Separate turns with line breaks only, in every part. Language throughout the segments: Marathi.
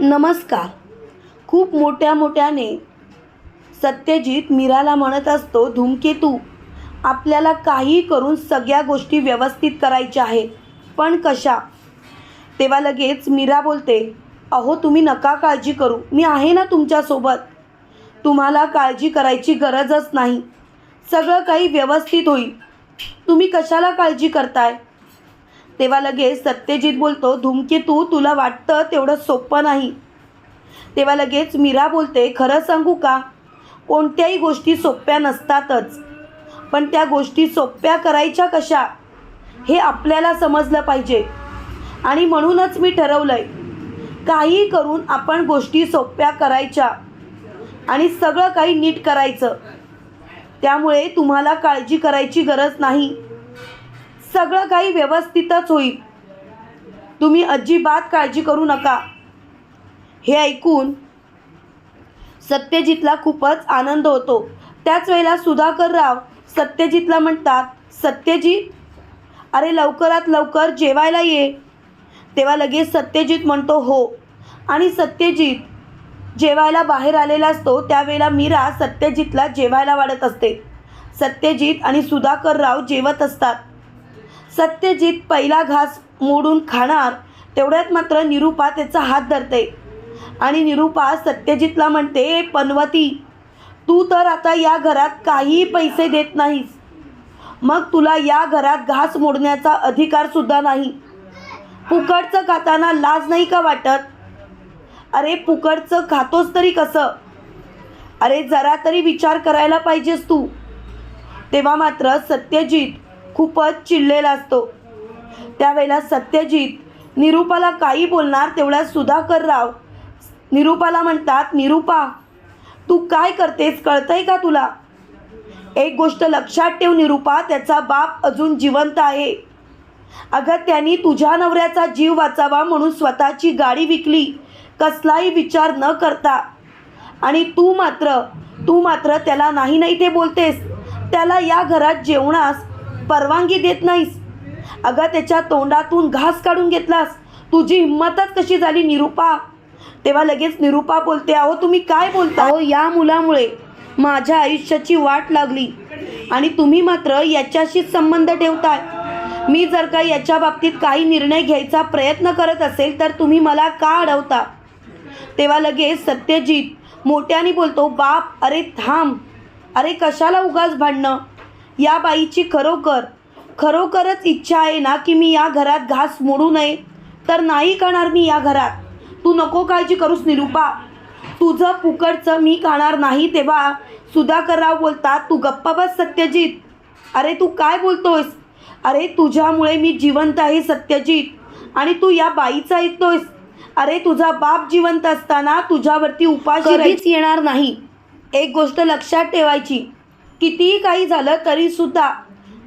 नमस्कार. खूप मोठ्या मोठ्याने सत्यजित मीराला म्हणत असतो धूमकेतू आपल्याला काही करून सगळ्या गोष्टी व्यवस्थित करायच्या आहेत पण कशा? तेव्हा लगेच मीरा बोलते अहो तुम्ही नका काळजी करू मी आहे ना तुमच्यासोबत. तुम्हाला काळजी करायची गरजच नाही. सगळं काही व्यवस्थित होईल. तुम्ही कशाला काळजी करताय? तेव्हा लगेच सत्यजित बोलतो धूमकेतू तुला वाटतं तेवढं सोपं नाही. तेव्हा लगेच मीरा बोलते खरं सांगू का? कोणत्याही गोष्टी सोप्या नसतातच. पण त्या गोष्टी सोप्या करायच्या कशा? हे आपल्याला समजलं पाहिजे. आणि म्हणूनच मी ठरवलं आहे काही करून आपण गोष्टी सोप्या करायच्या आणि सगळं काही नीट करायचं. त्यामुळे तुम्हाला काळजी करायची गरज नाही. सगळं काही व्यवस्थितच होईल. तुम्ही अजिबात काळजी करू नका. हे ऐकून सत्यजितला खूपच आनंद होतो. त्याच वेळेला सुधाकर राव सत्यजितला म्हणतात सत्यजित अरे लवकरात लवकर जेवायला ये. तेव्हा लगेच सत्यजित म्हणतो हो. आणि सत्यजित जेवायला बाहेर आलेला असतो त्यावेळेला मीरा सत्यजितला जेवायला वाढत असते. सत्यजित आणि सुधाकर राव जेवत असतात. सत्यजित पहिला घास मोडून खाणार तेवढ्यात मात्र निरूपा त्याचा हात धरते. आणि निरूपा सत्यजितला म्हणते पनवती तू तर आता या घरात काही पैसे देत नाहीस. मग तुला या घरात घास मोडण्याचा अधिकारसुद्धा नाही. फुकटचं खाताना लाज नाही का वाटत? अरे फुकटचं खातोस तरी कसं? अरे जरा तरी विचार करायला पाहिजेस तू. तेव्हा मात्र सत्यजित खूपच चिडलेला असतो. त्यावेळेला सत्यजित निरूपाला काही बोलणार तेवढ्या सुधाकर राव. निरूपाला म्हणतात निरूपा तू काय करतेस कळतंय का तुला? एक गोष्ट लक्षात ठेव निरूपा त्याचा बाप अजून जिवंत आहे. अगं त्यांनी तुझ्या नवऱ्याचा जीव वाचावा म्हणून स्वतःची गाडी विकली. कसलाही विचार न करता. आणि तू मात्र तू मात्र त्याला नाही नाही ते बोलतेस. त्याला या घरात जेवणास परवानगी देत नाहीस. अगं त्याच्या तोंडातून घास काढून घेतलास. तुझी हिंमतच कशी झाली निरूपा? तेव्हा लगेच निरूपा बोलते अहो तुम्ही काय बोलता? अहो या मुलामुळे माझ्या आयुष्याची वाट लागली. आणि तुम्ही मात्र याच्याशीच संबंध ठेवताय. मी जर का याच्या बाबतीत काही निर्णय घ्यायचा प्रयत्न करत असेल तर तुम्ही मला का अडवता? तेव्हा लगेच सत्यजित मोठ्याने बोलतो बाप अरे थांब. अरे कशाला उगाच भांडणं? या बाईची खरोखर खरोखरच इच्छा आहे ना की मी या घरात घास मोडू नये? तर नाही खाणार मी या घरात. तू नको काळजी करूस निरूपा. तुझं फुकटचं मी खाणार नाही तेव्हा सुधाकरराव बोलतात तू गप्पा बस सत्यजित. अरे तू काय बोलतोयस? अरे तुझ्यामुळे मी जिवंत आहे सत्यजित. आणि तू या बाईचं ऐकतोयस? अरे तुझा बाप जिवंत असताना तुझ्यावरती उपाशी येणार नाही. एक गोष्ट लक्षात ठेवायची. कितीही काही झालं तरी सुद्धा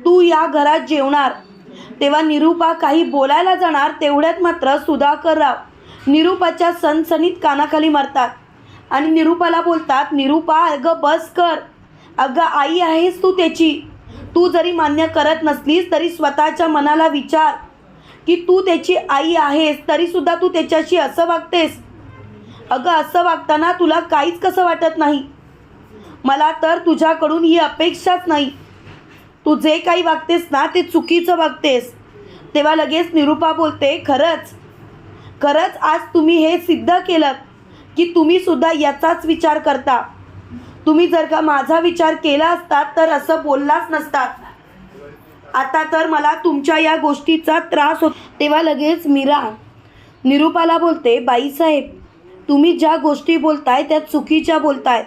तू या घरात जेवणार. तेव्हा निरूपा काही बोलायला जाणार तेवढ्यात मात्र सुधाकरराव निरूपाच्या सणसणीत कानाखाली मारतात. आणि निरूपाला बोलतात निरूपा अगं बस कर. अगं आई आहेस तू त्याची. तू जरी मान्य करत नसलीस तरी स्वतःच्या मनाला विचार की तू त्याची आई आहेस तरीसुद्धा तू त्याच्याशी असं वागतेस. अगं असं वागताना तुला काहीच कसं वाटत नाही. मला तर तुझ्याकडून ही अपेक्षाच नाही. तू जे काही वागतेस ना ते चुकीचं वागतेस. तेव्हा लगेच निरूपा बोलते खरंच खरंच आज तुम्ही हे सिद्ध केलं की तुम्ही सुद्धा याचाच विचार करता. तुम्ही जर का माझा विचार केला असतात तर असं बोललाच नसतात आता तर मला तुमच्या या गोष्टीचा त्रास होत तेव्हा लगेच मीरा निरूपाला बोलते बाईसाहेब तुम्ही ज्या गोष्टी बोलताय त्या चुकीच्या बोलताय.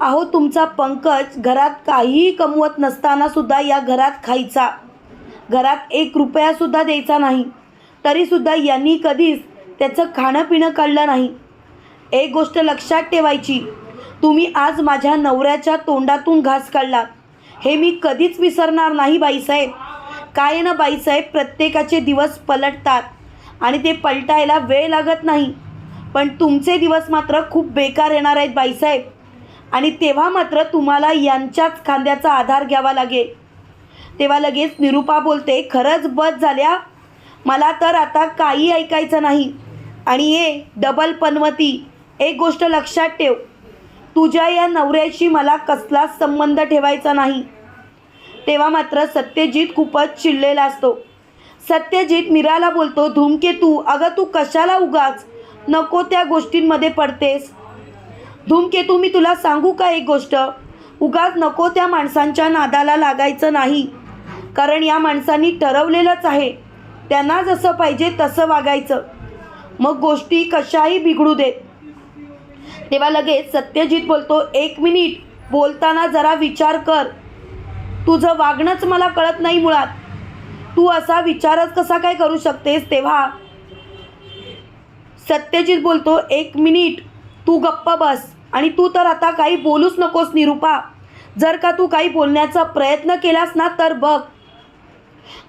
अहो तुमचा पंकज घरात काहीही कमवत नसताना सुद्धा या घरात खायचा. घरात एक रुपयासुद्धा द्यायचा नाही. तरीसुद्धा यांनी कधीच त्याचं खाणं पिणं काढलं नाही. एक गोष्ट लक्षात ठेवायची. तुम्ही आज माझ्या नवऱ्याच्या तोंडातून घास काढला. हे मी कधीच विसरणार नाही बाईसाहेब. काय ना बाईसाहेब? प्रत्येकाचे दिवस पलटतात आणि ते पलटायला वेळ लागत नाही. पण तुमचे दिवस मात्र खूप बेकार येणार आहेत बाईसाहेब. आणि तेव्हा मात्र तुम्हाला यांच्याच खांद्याचा आधार घ्यावा लागेल. तेव्हा लगेच निरूपा बोलते खरंच बस झाल्या? मला तर आता काही ऐकायचं नाही. आणि ये डबल पनवती एक गोष्ट लक्षात ठेव. तुझ्या या नवऱ्याशी मला कसलाच संबंध ठेवायचा नाही. तेव्हा मात्र सत्यजित खूपच चिडलेला असतो. सत्यजित मीराला बोलतो धूमकेतू अगं तू कशाला उगाच नको त्या गोष्टींमध्ये पडतेस? धूमकेतू मी तुला सांगू का एक गोष्ट? उगाच नको त्या माणसांच्या नादाला लागायचं नाही. कारण या माणसांनी ठरवलेलंच आहे. त्यांना जसं पाहिजे तसं वागायचं. मग गोष्टी कशाही बिघडू देत. तेव्हा लगेच सत्यजित बोलतो एक मिनिट बोलताना जरा विचार कर. तुझं वागणंच मला कळत नाही मुळात. तू असा विचारच कसा काय करू शकतेस तेव्हा? सत्यजित बोलतो एक मिनिट तू गप्प बस आणि तू तर आता काही बोलूच नकोस निरूपा. जर का तू काही बोलण्याचा प्रयत्न केलास ना तर बघ.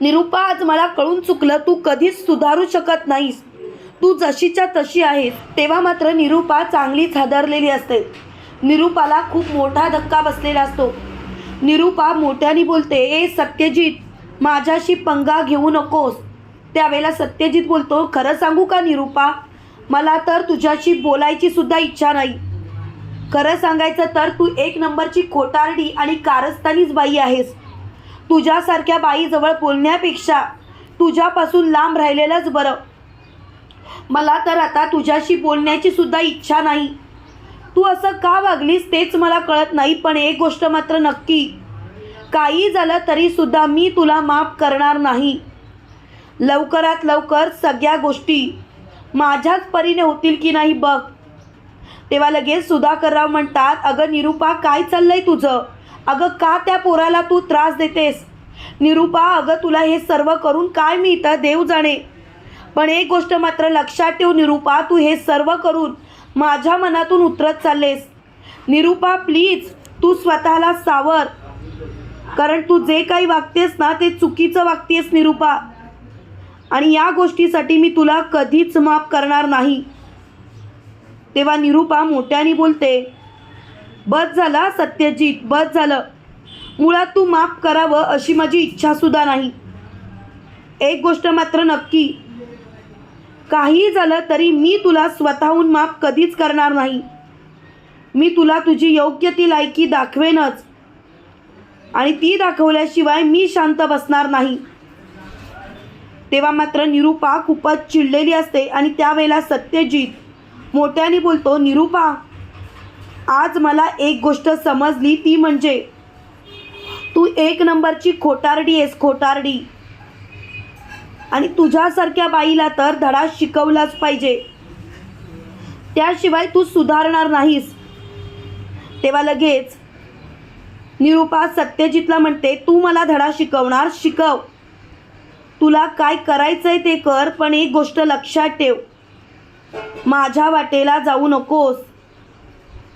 निरूपा आज मला कळून चुकलं तू कधीच सुधारू शकत नाहीस. तू जशीच्या तशी आहेस तेव्हा मात्र निरूपा चांगलीच हादरलेली असते. निरूपाला खूप मोठा धक्का बसलेला असतो. निरूपा मोठ्याने बोलते ए सत्यजित माझ्याशी पंगा घेऊ नकोस. त्यावेळेला सत्यजित बोलतो खरं सांगू का निरूपा? मला तर तुझ्याशी बोलायची सुद्धा इच्छा नाही. खरं सांगायचं तर तू एक नंबरची खोटारडी आणि कारस्थानीच बाई आहेस. तुझ्यासारख्या बाईजवळ बोलण्यापेक्षा तुझ्यापासून लांब राहिलेलंच बरं. मला तर आता तुझ्याशी बोलण्याची सुद्धा इच्छा नाही. तू असं का वागलीस तेच मला कळत नाही पण एक गोष्ट मात्र नक्की. काही झालं तरी सुद्धा मी तुला माफ करणार नाही. लवकरात लवकर सगळ्या गोष्टी माझ्याच परीने होतील की नाही बघ. तेव्हा लगेच सुधाकरराव म्हणतात अगं निरूपा काय चाललंय तुझं? अगं का त्या पोराला तू त्रास देतेस? निरूपा अगं तुला हे सर्व करून काय मिळतं? देव जाणे. पण एक गोष्ट मात्र लक्षात ठेव निरूपा तू हे सर्व करून माझ्या मनातून उतरत चाललेस. निरूपा प्लीज तू स्वतःला सावर. कारण तू जे काही वागतेस ना ते चुकीचं वागतेस निरूपा. आणि या गोष्टीसाठी मी तुला कधीच माफ करणार नाही. तेव्हा निरूपा मोठ्याने बोलते बस झाला सत्यजित बस झालं. मुळात तू माफ करावं अशी माझी इच्छासुद्धा नाही. एक गोष्ट मात्र नक्की. काही झालं तरी मी तुला स्वतःहून माफ कधीच करणार नाही. मी तुला तुझी योग्य ती लायकी दाखवेनच. आणि ती दाखवल्याशिवाय मी शांत बसणार नाही. तेव्हा मात्र निरूपा खूपच चिडलेली असते आणि त्यावेळेला सत्यजित मोठ्याने बोलतो निरूपा आज मला एक गोष्ट समजली ती म्हणजे तू एक नंबरची खोटारडी आहेस खोटारडी. आणि तुझ्यासारख्या बाईला तर धडा शिकवलाच पाहिजे. त्याशिवाय तू सुधारणार नाहीस. तेव्हा लगेच निरूपा सत्यजितला म्हणते तू मला धडा शिकवणार शिकव. तुला काय करायचंय ते कर पण एक गोष्ट लक्षात ठेव. माझ्या वाटेला जाऊ नकोस.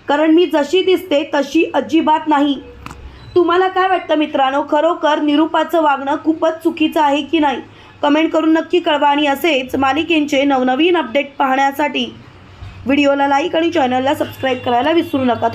कारण मी जशी दिसते तशी अजिबात नाही. तुम्हाला काय वाटतं मित्रांनो? खरोखर निरूपाचं वागणं खूपच चुकीचं आहे की नाही? कमेंट करून नक्की कळवा आणि असेच मालिकेंचे नवनवीन अपडेट पाहण्यासाठी व्हिडिओला लाईक आणि चॅनलला सबस्क्राईब करायला विसरू नका.